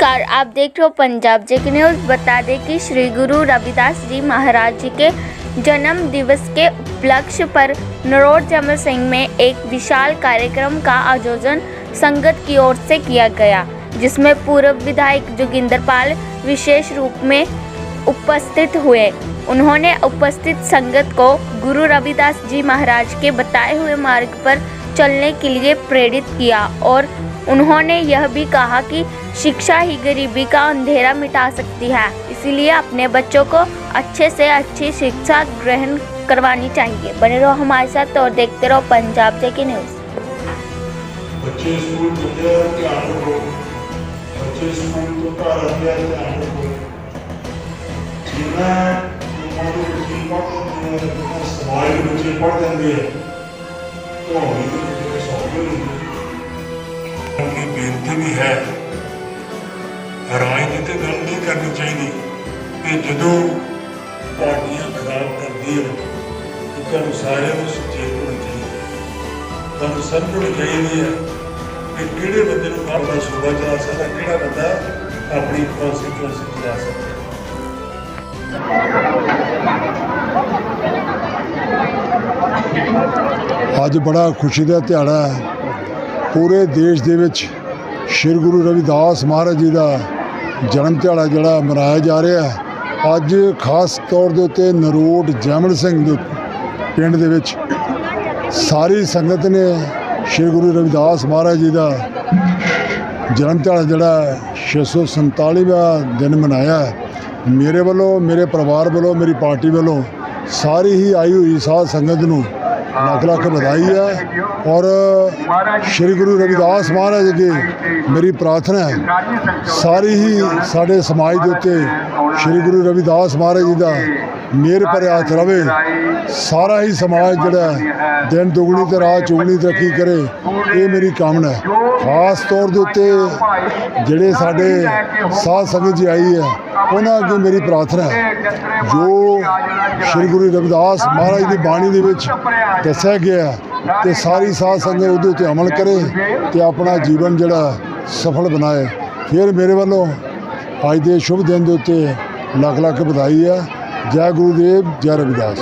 नमस्कार, आप देख रहे हो पंजाब जेक न्यूज़। बता दें कि श्री गुरु रविदास जी महाराज जी के जन्म दिवस के उपलक्ष्य पर नरोड जमल सिंह में एक विशाल कार्यक्रम का आयोजन संगत की ओर से किया गया, जिसमें पूर्व विधायक जोगिंदर पाल विशेष रूप में उपस्थित हुए। उन्होंने उपस्थित संगत को गुरु रविदास जी महाराज के बताए हुए मार्ग पर चलने के लिए प्रेरित किया और उन्होंने यह भी कहा कि शिक्षा ही गरीबी का अंधेरा मिटा सकती है। इसीलिए अपने बच्चों को अच्छे से अच्छी शिक्षा ग्रहण करवानी चाहिए। बने रहो हमारे साथ और देखते रहो पंजाब से की न्यूज़। बच्चे स्कूल बच्चे स्कूल तो घर बच्चे पढ़ देंगे तो हमें बेनती भी है। ਜਿੰਨਾ ਉਹਨਾਂ ਰਾਜਨੀਤੀ ਗੱਲ ਨਹੀਂ ਕਰਨੀ ਚਾਹੀਦੀ। ਕਿ ਜਦੋਂ ਪਾਰਟੀਆਂ ਖਰਾਬ ਕਰਦੀਆਂ ਤਾਂ ਤੁਹਾਨੂੰ ਸਾਰਿਆਂ ਨੂੰ ਸੁਚੇਤ ਹੋਣਾ ਚਾਹੀਦਾ ਤੁਹਾਨੂੰ ਸਮਝਣਾ ਚਾਹੀਦੀ ਹੈ ਕਿ ਕਿਹੜੇ ਬੰਦੇ ਨੂੰ ਕੰਮ ਦਾ ਸੂਬਾ ਚਲਾ ਸਕਦਾ, ਕਿਹੜਾ ਬੰਦਾ ਆਪਣੀ ਕਨਸਟੀਟਿਊਂਸੀ ਚਲਾ ਸਕਦਾ। ਅੱਜ ਬੜਾ ਖੁਸ਼ੀ ਦਾ ਦਿਹਾੜਾ ਹੈ। ਪੂਰੇ ਦੇਸ਼ ਦੇ ਵਿੱਚ ਸ੍ਰੀ ਗੁਰੂ ਰਵਿਦਾਸ ਮਹਾਰਾਜ ਜੀ ਦਾ ਜਨਮ ਦਿਹਾੜਾ ਜਿਹੜਾ ਮਨਾਇਆ ਜਾ ਰਿਹਾ ਹੈ, ਅੱਜ ਖਾਸ ਤੌਰ ਦੇ ਉੱਤੇ ਨਰੋਟ ਜੈਮਲ ਸਿੰਘ ਦੇ ਪਿੰਡ ਦੇ ਵਿੱਚ ਸਾਰੀ ਸੰਗਤ ਨੇ ਸ੍ਰੀ ਗੁਰੂ ਰਵਿਦਾਸ ਮਹਾਰਾਜ ਜੀ ਦਾ ਜਨਮ ਦਿਹਾੜਾ ਜਿਹੜਾ 647ਵਾਂ ਦਿਨ ਮਨਾਇਆ ਮੇਰੇ ਵੱਲੋਂ, ਮੇਰੇ ਪਰਿਵਾਰ ਵੱਲੋਂ, ਮੇਰੀ ਪਾਰਟੀ ਵੱਲੋਂ ਸਾਰੀ ਹੀ ਆਈ ਹੋਈ ਸਾਧ ਸੰਗਤ ਨੂੰ ਲੱਖ ਲੱਖ ਵਧਾਈ ਹੈ ਔਰ ਸ੍ਰੀ ਗੁਰੂ ਰਵਿਦਾਸ ਮਹਾਰਾਜ ਅੱਗੇ ਮੇਰੀ ਪ੍ਰਾਰਥਨਾ ਹੈ। ਸਾਰੀ ਹੀ ਸਾਡੇ ਸਮਾਜ ਦੇ ਉੱਤੇ ਸ੍ਰੀ ਗੁਰੂ ਰਵਿਦਾਸ ਮਹਾਰਾਜ ਜੀ ਦਾ ਮੇਰ ਭਰਿਆ ਹੱਥ ਰਵੇ। ਸਾਰਾ ਹੀ ਸਮਾਜ ਜਿਹੜਾ ਦਿਨ ਦੁਗਣੀ ਤੇ ਰਾਤ ਚੁਗਣੀ ਤਰੱਕੀ ਕਰੇ, ਇਹ ਮੇਰੀ ਕਾਮਨਾ ਹੈ। ਖਾਸ ਤੌਰ ਦੇ ਉੱਤੇ ਜਿਹੜੇ ਸਾਡੇ ਸਾਧ ਸੰਗਤ ਜੀ ਆਈ ਹੈ, ਉਹਨਾਂ ਅੱਗੇ ਮੇਰੀ ਪ੍ਰਾਰਥਨਾ ਹੈ। ਜੋ ਸ੍ਰੀ ਗੁਰੂ ਰਵਿਦਾਸ ਮਹਾਰਾਜ ਦੀ ਬਾਣੀ ਦੇ ਵਿੱਚ ਦੱਸਿਆ ਗਿਆ ਹੈ ਤੇ ਸਾਰੀ ਸਾਧ ਸੰਗਤ ਉਹਦੇ ਉੱਤੇ ਅਮਲ ਕਰੇ ਤੇ ਆਪਣਾ ਜੀਵਨ ਜਿਹੜਾ ਸਫਲ ਬਣਾਏ। ਫਿਰ ਮੇਰੇ ਵੱਲੋਂ ਅੱਜ ਦੇ ਸ਼ੁਭ ਦਿਨ ਦੇ ਉੱਤੇ ਲੱਖ ਲੱਖ ਵਧਾਈ ਹੈ। ਜੈ ਗੁਰੂਦੇਵ ਜੈ ਰਵਿਦਾਸ